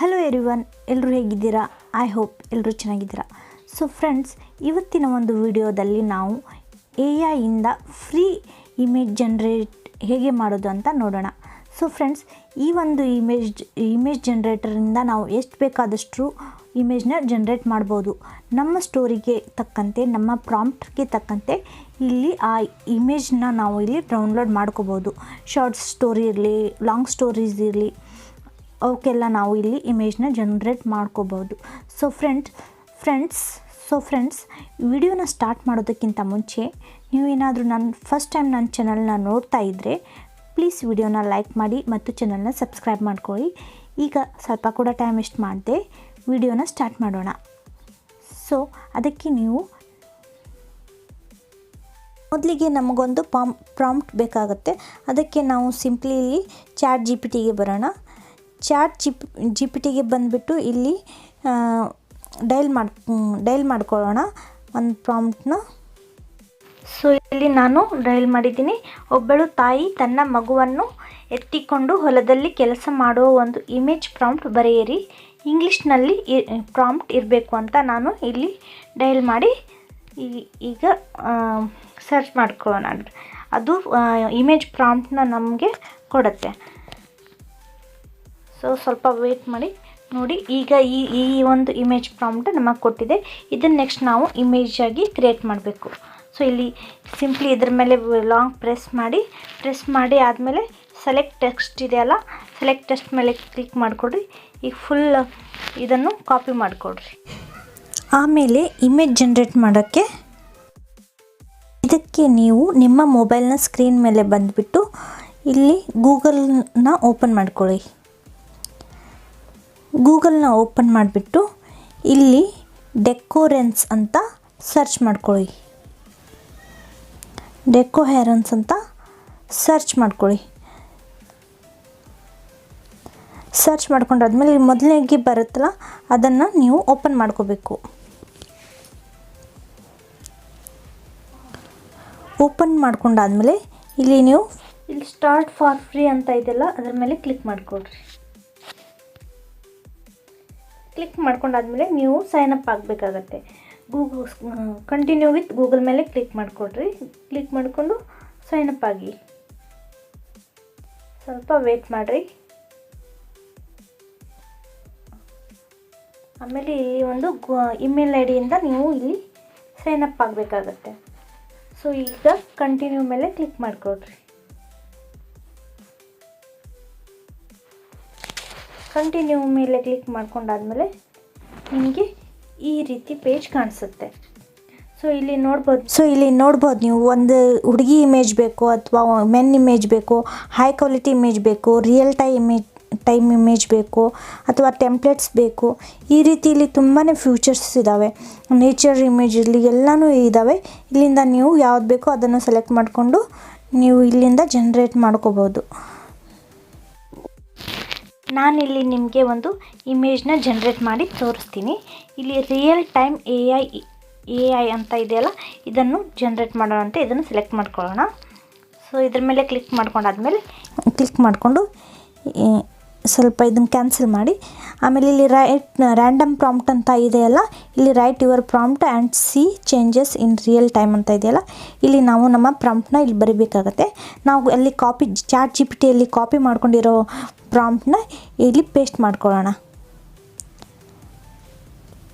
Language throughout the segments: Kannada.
ಹಲೋ ಎರಿವನ್ ಎಲ್ಲರೂ ಹೇಗಿದ್ದೀರಾ? ಐ ಹೋಪ್ ಎಲ್ಲರೂ ಚೆನ್ನಾಗಿದ್ದೀರಾ. ಸೊ ಫ್ರೆಂಡ್ಸ್ ಇವತ್ತಿನ ಒಂದು ವಿಡಿಯೋದಲ್ಲಿ ನಾವು ಎ ಐಯಿಂದ ಫ್ರೀ ಇಮೇಜ್ ಜನ್ರೇಟ್ ಹೇಗೆ ಮಾಡೋದು ಅಂತ ನೋಡೋಣ. ಸೊ ಫ್ರೆಂಡ್ಸ್ ಈ ಒಂದು ಇಮೇಜ್ ಇಮೇಜ್ ಜನ್ರೇಟರಿಂದ ನಾವು ಎಷ್ಟು ಬೇಕಾದಷ್ಟು ಇಮೇಜ್ನ ಜನ್ರೇಟ್ ಮಾಡ್ಬೋದು. ನಮ್ಮ ಸ್ಟೋರಿಗೆ ತಕ್ಕಂತೆ, ನಮ್ಮ ಪ್ರಾಂಪ್ಟ್ಗೆ ತಕ್ಕಂತೆ ಇಲ್ಲಿ ಆ ಇಮೇಜ್ನ ನಾವು ಇಲ್ಲಿ ಡೌನ್ಲೋಡ್ ಮಾಡ್ಕೋಬೋದು. ಶಾರ್ಟ್ಸ್ ಸ್ಟೋರಿ ಇರಲಿ ಲಾಂಗ್ ಸ್ಟೋರೀಸ್ ಇರಲಿ ಅವಕ್ಕೆಲ್ಲ ನಾವು ಇಲ್ಲಿ ಇಮೇಜ್ನ ಜನ್ರೇಟ್ ಮಾಡ್ಕೋಬೋದು. So friends friends so friends ವಿಡಿಯೋನ ಸ್ಟಾರ್ಟ್ ಮಾಡೋದಕ್ಕಿಂತ ಮುಂಚೆ ನೀವು ಏನಾದರೂ ನನ್ನ ಫಸ್ಟ್ ಟೈಮ್ ನನ್ನ ಚಾನಲ್ನ ನೋಡ್ತಾ ಇದ್ದರೆ ಪ್ಲೀಸ್ ವಿಡಿಯೋನ ಲೈಕ್ ಮಾಡಿ ಮತ್ತು ಚಾನಲ್ನ ಸಬ್ಸ್ಕ್ರೈಬ್ ಮಾಡ್ಕೊಳ್ಳಿ. ಈಗ ಸ್ವಲ್ಪ ಕೂಡ ಟೈಮ್ ವೇಸ್ಟ್ ಮಾಡದೆ ವಿಡಿಯೋನ ಸ್ಟಾರ್ಟ್ ಮಾಡೋಣ. ಸೊ ಅದಕ್ಕೆ ನೀವು ಮೊದಲಿಗೆ ನಮಗೊಂದು ಪಾಮ್ ಪ್ರಾಂಪ್ಟ್ ಬೇಕಾಗುತ್ತೆ. ಅದಕ್ಕೆ ನಾವು ಸಿಂಪ್ಲಿ ಚಾಟ್ ಜಿ ಪಿ ಟಿಗೆ ಬರೋಣ. ಚಾಟ್ ಜಿಪ್ ಜಿ ಪಿ ಟಿಗೆ ಬಂದುಬಿಟ್ಟು ಇಲ್ಲಿ ಡೈಲ್ ಮಾಡಿ ಡೈಲ್ ಮಾಡ್ಕೊಳ್ಳೋಣ ಒಂದು ಪ್ರಾಂಪ್ಟ್ನ. ಸೊ, ಇಲ್ಲಿ ನಾನು ಡೈಲ್ ಮಾಡಿದ್ದೀನಿ. ಒಬ್ಬಳು ತಾಯಿ ತನ್ನ ಮಗುವನ್ನು ಎತ್ತಿಕೊಂಡು ಹೊಲದಲ್ಲಿ ಕೆಲಸ ಮಾಡುವ ಒಂದು ಇಮೇಜ್ ಪ್ರಾಂಪ್ಟ್ ಬರೆಯಿರಿ. ಇಂಗ್ಲೀಷ್ನಲ್ಲಿ ಪ್ರಾಂಪ್ಟ್ ಇರಬೇಕು ಅಂತ ನಾನು ಇಲ್ಲಿ ಡೈಲ್ ಮಾಡಿ ಈಗ ಸರ್ಚ್ ಮಾಡ್ಕೊಳ್ಳೋಣ. ಅದು ಇಮೇಜ್ ಪ್ರಾಂಪ್ಟನ್ನ ನಮಗೆ ಕೊಡುತ್ತೆ. ಸೊ ಸ್ವಲ್ಪ ವೇಟ್ ಮಾಡಿ, ನೋಡಿ ಈಗ ಈ ಈ ಒಂದು ಇಮೇಜ್ ಪ್ರಾಂಪ್ಟ್ ನಮಗೆ ಕೊಟ್ಟಿದೆ. ಇದನ್ನು ನೆಕ್ಸ್ಟ್ ನಾವು ಇಮೇಜ್ ಆಗಿ ಕ್ರಿಯೇಟ್ ಮಾಡಬೇಕು. ಸೊ ಇಲ್ಲಿ ಸಿಂಪ್ಲಿ ಇದ್ರ ಮೇಲೆ ಲಾಂಗ್ ಪ್ರೆಸ್ ಮಾಡಿ ಪ್ರೆಸ್ ಮಾಡಿ ಆದಮೇಲೆ ಸೆಲೆಕ್ಟ್ ಟೆಕ್ಸ್ಟ್ ಇದೆಯಲ್ಲ ಸೆಲೆಕ್ಟ್ ಟೆಕ್ಸ್ಟ್ ಮೇಲೆ ಕ್ಲಿಕ್ ಮಾಡಿಕೊಡ್ರಿ. ಈಗ ಫುಲ್ ಇದನ್ನು ಕಾಪಿ ಮಾಡಿಕೊಡ್ರಿ. ಆಮೇಲೆ ಇಮೇಜ್ ಜನ್ರೇಟ್ ಮಾಡೋಕ್ಕೆ ಇದಕ್ಕೆ ನೀವು ನಿಮ್ಮ ಮೊಬೈಲ್ನ ಸ್ಕ್ರೀನ್ ಮೇಲೆ ಬಂದುಬಿಟ್ಟು ಇಲ್ಲಿ ಗೂಗಲ್ನ ಓಪನ್ ಮಾಡ್ಕೊಳ್ಳಿ. ಗೂಗಲ್ನ ಓಪನ್ ಮಾಡಿಬಿಟ್ಟು ಇಲ್ಲಿ ಡೆಕೋರೆನ್ಸ್ ಅಂತ ಸರ್ಚ್ ಮಾಡ್ಕೊಳ್ಳಿ. ಡೆಕೋಹೆರನ್ಸ್ ಅಂತ ಸರ್ಚ್ ಮಾಡ್ಕೊಳ್ಳಿ. ಸರ್ಚ್ ಮಾಡ್ಕೊಂಡಾದ್ಮೇಲೆ ಮೊದಲನೇಗೆ ಬರುತ್ತಲ್ಲ, ಅದನ್ನು ನೀವು ಓಪನ್ ಮಾಡ್ಕೋಬೇಕು. ಓಪನ್ ಮಾಡ್ಕೊಂಡಾದ್ಮೇಲೆ ಇಲ್ಲಿ ನೀವು ಇಲ್ಲಿ ಸ್ಟಾರ್ಟ್ ಫಾರ್ ಫ್ರೀ ಅಂತ ಇದೆಲ್ಲ ಅದ್ರ ಮೇಲೆ ಕ್ಲಿಕ್ ಮಾಡಿಕೊಡ್ರಿ ಕ್ಲಿಕ್ ಮಾಡ್ಕೊಂಡಾದ್ಮೇಲೆ ನೀವು ಸೈನ್ ಅಪ್ ಆಗಬೇಕಾಗತ್ತೆ. ಗೂಗಲ್ ಕಂಟಿನ್ಯೂ ವಿತ್ ಗೂಗಲ್ ಮೇಲೆ ಕ್ಲಿಕ್ ಮಾಡಿಕೊಡ್ರಿ. ಕ್ಲಿಕ್ ಮಾಡಿಕೊಂಡು ಸೈನ್ ಅಪ್ ಆಗಿ. ಸ್ವಲ್ಪ ವೇಟ್ ಮಾಡಿರಿ. ಆಮೇಲೆ ಇಲ್ಲಿ ಒಂದು ಇಮೇಲ್ ಐ ಡಿಯಿಂದ ನೀವು ಇಲ್ಲಿ ಸೈನ್ ಅಪ್ ಆಗಬೇಕಾಗತ್ತೆ. ಸೊ ಈಗ ಕಂಟಿನ್ಯೂ ಮೇಲೆ ಕ್ಲಿಕ್ ಮಾಡಿಕೊಡ್ರಿ. ಕಂಟಿನ್ಯೂ ಮೇಲೆ ಕ್ಲಿಕ್ ಮಾಡ್ಕೊಂಡಾದ್ಮೇಲೆ ನಿಮಗೆ ಈ ರೀತಿ ಪೇಜ್ ಕಾಣಿಸುತ್ತೆ. ಸೊ ಇಲ್ಲಿ ನೋಡ್ಬೋದು. ಸೊ ಇಲ್ಲಿ ನೋಡ್ಬೋದು ನೀವು ಒಂದು ಹುಡುಗಿ ಇಮೇಜ್ ಬೇಕು ಅಥವಾ ಮೆನ್ ಇಮೇಜ್ ಬೇಕು ಹೈ ಕ್ವಾಲಿಟಿ ಇಮೇಜ್ ಬೇಕು ರಿಯಲ್ ಟೈ ಇಮೇಜ್ ಟೈಮ್ ಇಮೇಜ್ ಬೇಕು, ಅಥವಾ ಟೆಂಪ್ಲೇಟ್ಸ್ ಬೇಕು. ಈ ರೀತಿ ಇಲ್ಲಿ ತುಂಬಾ ಫ್ಯೂಚರ್ಸ್ ಇದ್ದಾವೆ ನೇಚರ್ ಇಮೇಜ್ ಇಲ್ಲಿ ಎಲ್ಲನೂ ಇದ್ದಾವೆ ಇಲ್ಲಿಂದ ನೀವು ಯಾವ್ದು ಬೇಕೋ ಅದನ್ನು ಸೆಲೆಕ್ಟ್ ಮಾಡಿಕೊಂಡು ನೀವು ಇಲ್ಲಿಂದ ಜನ್ರೇಟ್ ಮಾಡ್ಕೋಬೋದು. ನಾನಿಲ್ಲಿ ನಿಮಗೆ ಒಂದು ಇಮೇಜ್ನ ಜನ್ರೇಟ್ ಮಾಡಿ ತೋರಿಸ್ತೀನಿ. ಇಲ್ಲಿ real time A I A I ಅಂತ ಇದೆಯಲ್ಲ, ಇದನ್ನು ಜನ್ರೇಟ್ ಮಾಡೋಣ ಅಂತ ಇದನ್ನು ಸೆಲೆಕ್ಟ್ ಮಾಡ್ಕೊಳ್ಳೋಣ. ಸೊ ಇದ್ರ ಮೇಲೆ ಕ್ಲಿಕ್ ಮಾಡ್ಕೊಂಡಾದ್ಮೇಲೆ ಕ್ಲಿಕ್ ಮಾಡಿಕೊಂಡು ಸ್ವಲ್ಪ ಇದನ್ನು ಕ್ಯಾನ್ಸಲ್ ಮಾಡಿ. ಆಮೇಲೆ ಇಲ್ಲಿ ರೈಟ್ ರ್ಯಾಂಡಮ್ ಪ್ರಾಂಪ್ಟ್ ಅಂತ ಇದೆಯಲ್ಲ, ಇಲ್ಲಿ write your prompt and see changes in real time ಅಂತ ಇದೆಯಲ್ಲ, ಇಲ್ಲಿ ನಾವು ನಮ್ಮ ಪ್ರಾಂಪ್ಟ್ನ ಇಲ್ಲಿ ಬರೀಬೇಕಾಗತ್ತೆ. ನಾವು ಅಲ್ಲಿ ಕಾಪಿ ಚಾಟ್ ಜಿ ಪಿ ಟಿಯಲ್ಲಿ ಕಾಪಿ ಮಾಡ್ಕೊಂಡಿರೋ ಪ್ರಾಂಪ್ಟ್ನ ಇಲ್ಲಿ ಪೇಸ್ಟ್ ಮಾಡ್ಕೊಳ್ಳೋಣ.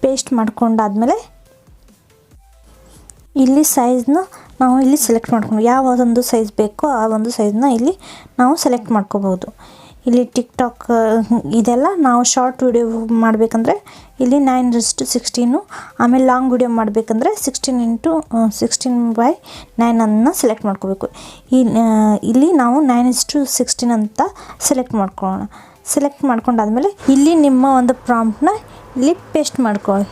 ಪೇಸ್ಟ್ ಮಾಡ್ಕೊಂಡಾದ್ಮೇಲೆ ಇಲ್ಲಿ ಸೈಜ್ನ ನಾವು ಇಲ್ಲಿ ಸೆಲೆಕ್ಟ್ ಮಾಡ್ಕೊಂಡು, ಯಾವ ಒಂದು ಸೈಜ್ ಬೇಕೋ ಆ ಒಂದು ಸೈಜ್ನ ಇಲ್ಲಿ ನಾವು ಸೆಲೆಕ್ಟ್ ಮಾಡ್ಕೋಬೋದು. ಇಲ್ಲಿ ಟಿಕ್ ಟಾಕ್ ಇದೆಲ್ಲ ನಾವು ಶಾರ್ಟ್ ವಿಡಿಯೋ ಮಾಡಬೇಕಂದ್ರೆ ಇಲ್ಲಿ ನೈನ್ ಇಷ್ಟು ಸಿಕ್ಸ್ಟೀನು ಆಮೇಲೆ ಲಾಂಗ್ ವಿಡಿಯೋ ಮಾಡಬೇಕಂದ್ರೆ sixteen into sixteen by nine ಅನ್ನು ಸೆಲೆಕ್ಟ್ ಮಾಡ್ಕೋಬೇಕು. ಈ ಇಲ್ಲಿ ನಾವು ನೈನ್ ಇಸ್ಟು ಸಿಕ್ಸ್ಟೀನ್ ಅಂತ ಸೆಲೆಕ್ಟ್ ಮಾಡ್ಕೊಳ್ಳೋಣ. ಸೆಲೆಕ್ಟ್ ಮಾಡ್ಕೊಂಡಾದ್ಮೇಲೆ ಇಲ್ಲಿ ನಿಮ್ಮ ಒಂದು ಪ್ರಾಂಪ್ಟ್ನ ಇಲ್ಲಿ ಪೇಸ್ಟ್ ಮಾಡ್ಕೊಳ್ಳಿ.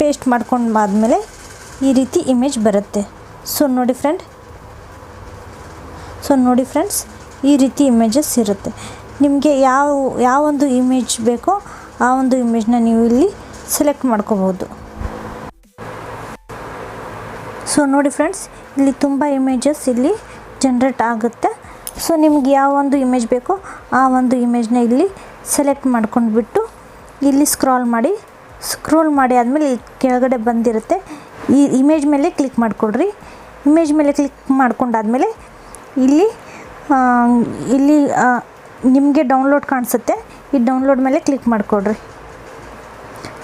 ಪೇಸ್ಟ್ ಮಾಡ್ಕೊಂಡು ಆದಮೇಲೆ ಈ ರೀತಿ ಇಮೇಜ್ ಬರುತ್ತೆ. ಸೊ ನೋಡಿ ಫ್ರೆಂಡ್ ಸೊ ನೋಡಿ ಫ್ರೆಂಡ್ಸ್ ಈ ರೀತಿ ಇಮೇಜಸ್ ಇರುತ್ತೆ. ನಿಮಗೆ ಯಾವ, ಯಾವೊಂದು ಇಮೇಜ್ ಬೇಕೋ ಆ ಒಂದು ಇಮೇಜ್ನ ನೀವು ಇಲ್ಲಿ ಸೆಲೆಕ್ಟ್ ಮಾಡ್ಕೋಬೋದು. ಸೊ ನೋಡಿ ಫ್ರೆಂಡ್ಸ್ ಇಲ್ಲಿ ತುಂಬ ಇಮೇಜಸ್ ಇಲ್ಲಿ ಜನ್ರೇಟ್ ಆಗುತ್ತೆ. ಸೊ ನಿಮ್ಗೆ ಯಾವ ಒಂದು ಇಮೇಜ್ ಬೇಕೋ ಆ ಒಂದು ಇಮೇಜ್ನ ಇಲ್ಲಿ ಸೆಲೆಕ್ಟ್ ಮಾಡ್ಕೊಂಡ್ಬಿಟ್ಟು ಇಲ್ಲಿ ಸ್ಕ್ರಾಲ್ ಮಾಡಿ ಸ್ಕ್ರೋಲ್ ಮಾಡಿ ಆದಮೇಲೆ ಇಲ್ಲಿ ಕೆಳಗಡೆ ಬಂದಿರುತ್ತೆ. ಈ ಇಮೇಜ್ ಮೇಲೆ ಕ್ಲಿಕ್ ಮಾಡಿಕೊಡ್ರಿ ಇಮೇಜ್ ಮೇಲೆ ಕ್ಲಿಕ್ ಮಾಡ್ಕೊಂಡಾದ್ಮೇಲೆ ಇಲ್ಲಿ ಇಲ್ಲಿ ನಿಮಗೆ ಡೌನ್ಲೋಡ್ ಕಾಣಿಸುತ್ತೆ. ಈ ಡೌನ್ಲೋಡ್ ಮೇಲೆ ಕ್ಲಿಕ್ ಮಾಡಿಕೊಡ್ರಿ.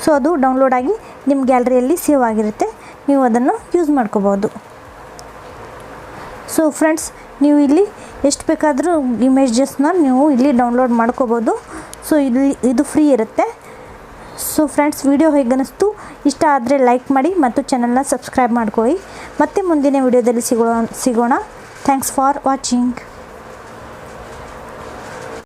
ಸೊ ಅದು ಡೌನ್ಲೋಡ್ ಆಗಿ ನಿಮ್ಮ ಗ್ಯಾಲರಿಯಲ್ಲಿ ಸೇವ್ ಆಗಿರುತ್ತೆ. ನೀವು ಅದನ್ನು ಯೂಸ್ ಮಾಡ್ಕೋಬೋದು. ಸೊ ಫ್ರೆಂಡ್ಸ್ ನೀವು ಇಲ್ಲಿ ಎಷ್ಟು ಬೇಕಾದರೂ ಇಮೇಜಸ್ನ ನೀವು ಇಲ್ಲಿ ಡೌನ್ಲೋಡ್ ಮಾಡ್ಕೋಬೋದು. ಸೊ ಇಲ್ಲಿ, ಇದು ಫ್ರೀ ಇರುತ್ತೆ. ಸೊ ಫ್ರೆಂಡ್ಸ್ ವಿಡಿಯೋ ಹೇಗನ್ನಿಸ್ತು? ಇಷ್ಟ ಆದರೆ ಲೈಕ್ ಮಾಡಿ ಮತ್ತು ಚಾನಲ್ನ ಸಬ್ಸ್ಕ್ರೈಬ್ ಮಾಡ್ಕೊಳ್ಳಿ ಮತ್ತೆ ಮುಂದಿನ ವಿಡಿಯೋದಲ್ಲಿ ಸಿಗೋಣ ಸಿಗೋಣ. Thanks for watching